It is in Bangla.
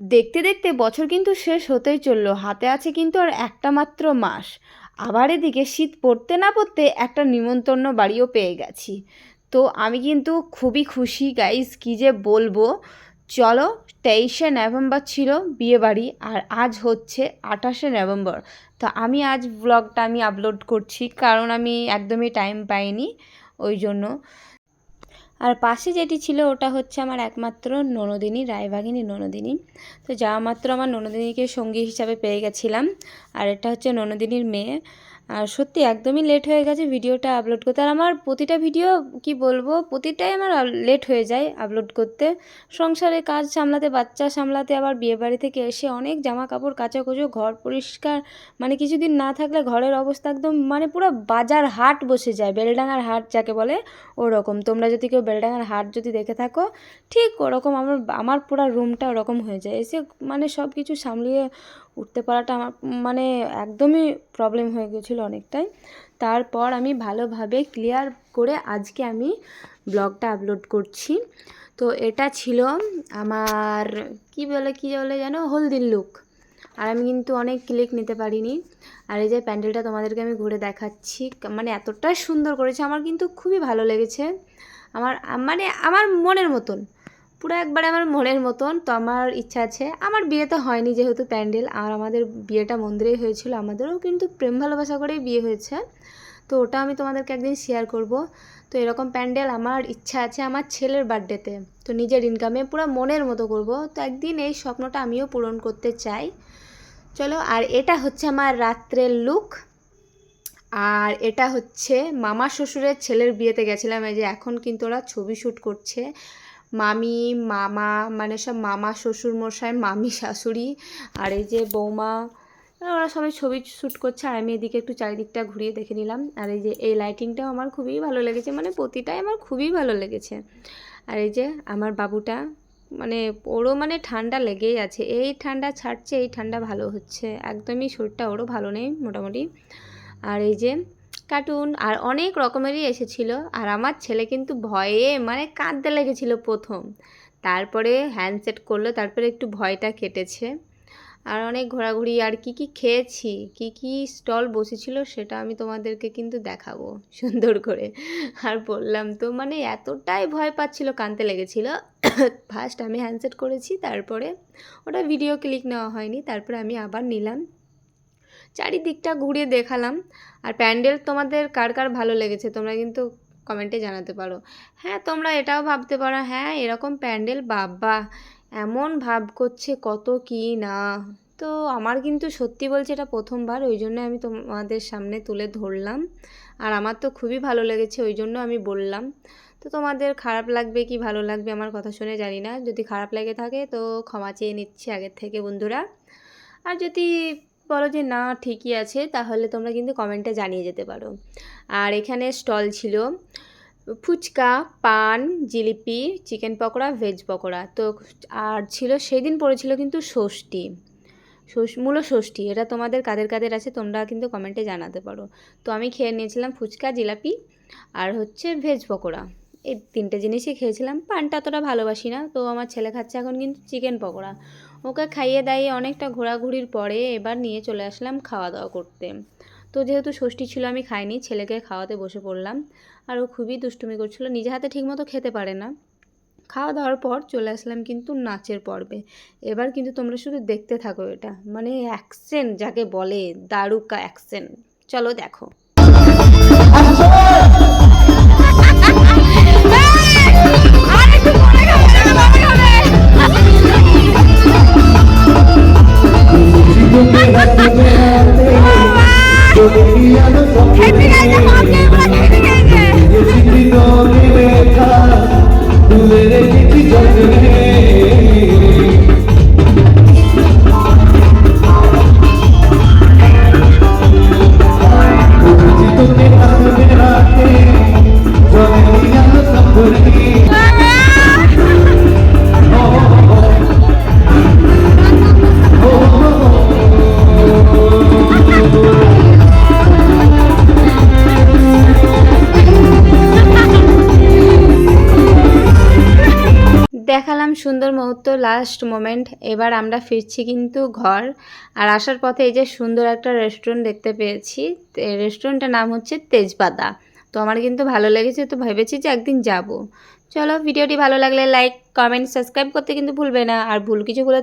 দেখতে দেখতে বছর কিন্তু শেষ হতেই চলল, হাতে আছে কিন্তু আর একটা মাত্র মাস। আবার এদিকে শীত পড়তে না পড়তে একটা নিমন্ত্রণ বাড়িও পেয়ে গেছি। তো আমি কিন্তু খুবই খুশি গাইস কী যে বলব। চলো, তেইশে নভেম্বর ছিল বিয়েবাড়ি আর আজ হচ্ছে আঠাশে নভেম্বর। তো আমি আজ ব্লগটা আমি আপলোড করছি, কারণ আমি একদমই টাইম পাইনি, ওই জন্য। আর পাশে যেটি ছিল ওটা হচ্ছে আমার একমাত্র ননদিনী, রায়বাগিনী ননদিনী। তো যাওয়া মাত্র আমার ননদিনীকে সঙ্গী হিসাবে পেয়ে গেছিলাম। আর এটা হচ্ছে ননদিনীর মেয়ে। আর সত্যি একদমই লেট হয়ে গেছে ভিডিওটা আপলোড করতে। আর আমার প্রতিটা ভিডিও কি বলব, প্রতিটাই আমার লেট হয়ে যায় আপলোড করতে। সংসারে কাজ সামলাতে, বাচ্চা সামলাতে, আবার বিয়েবাড়ি থেকে এসে অনেক জামা কাপড় কাচাকুচো, ঘর পরিষ্কার মানে কিছুদিন না থাকলে ঘরের অবস্থা একদম মানে পুরো বাজার হাট বসে যায়, বেলডাঙার হাট যাকে বলে ওরকম। তোমরা যদি কেউ বেলডাঙার হাট যদি দেখে থাকো, ঠিক ওরকম আমার আমার পুরো রুমটা ওরকম হয়ে যায়। এসে মানে সব কিছু সামলিয়ে উঠতে পারাটা আমার মানে একদমই প্রবলেম হয়ে গেছিল অনেকটাই। তারপর আমি ভালোভাবে ক্লিয়ার করে আজকে আমি ব্লগটা আপলোড করছি। তো এটা ছিল আমার, কি বলে কি বলে যেন হলদির লুক আর আমি কিন্তু অনেক ক্লিক নিতে পারিনি। আর এই যে প্যান্ডেলটা তোমাদেরকে আমি ঘুরে দেখাচ্ছি মানে এতটাই সুন্দর করেছে, আমার কিন্তু খুবই ভালো লেগেছে। আমার মানে আমার মনের মতন। পুরো একবারে আমার মনের মতন। তো আমার ইচ্ছা আছে, আমার বিয়েতে হয়নি যেহেতু প্যান্ডেল, আর আমাদের বিয়েটা মন্দিরেই হয়েছিল, আমাদেরও কিন্তু প্রেম ভালোবাসা করেই বিয়ে হয়েছে। তো ওটা আমি তোমাদেরকে একদিন শেয়ার করব। তো এরকম প্যান্ডেল আমার ইচ্ছা আছে আমার ছেলের বার্থডেতে তো। নিজের ইনকামে পুরো মনের মতো করব। তো একদিন এই স্বপ্নটা আমিও পূরণ করতে চাই। চলো, আর এটা হচ্ছে আমার রাত্রের লুক আর এটা হচ্ছে মামা শ্বশুরের ছেলের বিয়েতে গেছিলাম, এই যে এখন কিন্তু ওরা ছবি শ্যুট করছে। মামি, মামা মানে সব মামা, শ্বশুর মশাই, মামি, শাশুড়ি, আর এই যে বৌমা, ওরা সবাই ছবি শ্যুট করছে, আর আমি এদিকে একটু চারিদিকটা ঘুরিয়ে দেখে নিলাম। আর এই যে এই লাইটিংটাও আমার খুবই ভালো লেগেছে মানে প্রতিটাই আমার খুবই ভালো লেগেছে। আর এই যে আমার বাবুটা মানে ওরও মানে ঠান্ডা লেগেই আছে, এই ঠান্ডা ছাড়ছে, এই ঠান্ডা ভালো হচ্ছে, একদমই শরীরটা ওরও ভালো নেই মোটামুটি। আর এই যে কার্টুন আর অনেক রকমেরই এসেছিল। আর আমার ছেলে কিন্তু ভয়ে মানে কাঁদতে লেগেছিল প্রথম। তারপরে হ্যান্ডসেট করল, তারপরে একটু ভয়টা কেটেছে। আর অনেক ঘোরাঘুরি, আর কি কি খেয়েছি, কি কি স্টল বসেছিল সেটা আমি তোমাদেরকে কিন্তু দেখাবো। সুন্দর করে। আর বললাম তো মানে এতটাই ভয় পাচ্ছিল কানতে লেগেছিল। ফার্স্ট আমি হ্যান্ডসেট করেছি, তারপরে ওটা ভিডিও ক্লিক নেওয়া হয়নি, তারপরে আমি আবার নিলাম। চারিদিকটা ঘুরিয়ে দেখালাম। আর প্যান্ডেল তোমাদের কার কার ভালো লেগেছে তোমরা কিন্তু কমেন্টে জানাতে পারো। হ্যাঁ তোমরা এটাও ভাবতে পারো হ্যাঁ এরকম প্যান্ডেল বাবা, এমন ভাব করছে কত কি না। তো আমার কিন্তু সত্যি বলছে এটা প্রথমবার, ওই জন্য আমি তোমাদের সামনে তুলে ধরলাম। আর আমার তো খুবই ভালো লেগেছে, ওই জন্য আমি বললাম। তো তোমাদের খারাপ লাগবে কি ভালো লাগবে আমার কথা শুনে জানি না, যদি খারাপ লেগে থাকে তো ক্ষমা চেয়ে নিচ্ছি আগের থেকে বন্ধুরা। আর যদি বলো যে না, ঠিকই আছে, তাহলে তোমরা কিন্তু কমেন্টে জানিয়ে যেতে পারো। আর এখানে স্টল ছিল। ফুচকা, পান, জিলিপি চিকেন পকোড়া ভেজ পকোড়া। তো আর ছিল, সেদিন পড়েছিল কিন্তু ষষ্ঠী। মূল ষষ্ঠী। এটা তোমাদের কাদের কাদের আছে, তোমরা কিন্তু কমেন্টে জানাতে পারো। তো আমি খেয়ে নিয়েছিলাম ফুচকা, জিলাপি আর হচ্ছে ভেজ পকোড়া। এই তিনটে জিনিসই খেয়েছিলাম। পানটা অতটা ভালোবাসি না, তো আমার ছেলে খাচ্ছে এখন কিন্তু চিকেন পকোড়া। ওকে খাইয়ে দাইয়ে অনেকটা ঘোরাঘুরির পরে এবার নিয়ে চলে আসলাম খাওয়া দাওয়া করতে। তো যেহেতু ষষ্ঠী ছিল, আমি খাইনি, ছেলেকে খাওয়াতে বসে পড়লাম। আর ও খুবই দুষ্টুমি করছিল, নিজে হাতে ঠিকমতো খেতে পারে না। খাওয়া দাওয়ার পর চলে আসলাম কিন্তু নাচের পর্বে। এবার কিন্তু তোমরা শুধু দেখতে থাকো এটা। মানে অ্যাকসেন্ট যাকে বলে, দারুকা অ্যাকসেন্ট চলো দেখো। সুন্দর মুহূর্ত লাস্ট মোমেন্ট এবার আমরা ফিরছি কিন্তু ঘর। আর আসার পথে এই যে সুন্দর একটা রেস্টুরেন্ট দেখতে পেয়েছি। রেস্টুরেন্টটার নাম হচ্ছে তেজপাতা। তো আমার কিন্তু ভালো লেগেছে, তো ভেবেছি যে একদিন যাব। চলো ভিডিওটি ভালো লাগলে লাইক কমেন্ট সাবস্ক্রাইব করতে কিন্তু ভুলবে না। আর ভুল কিছু হলে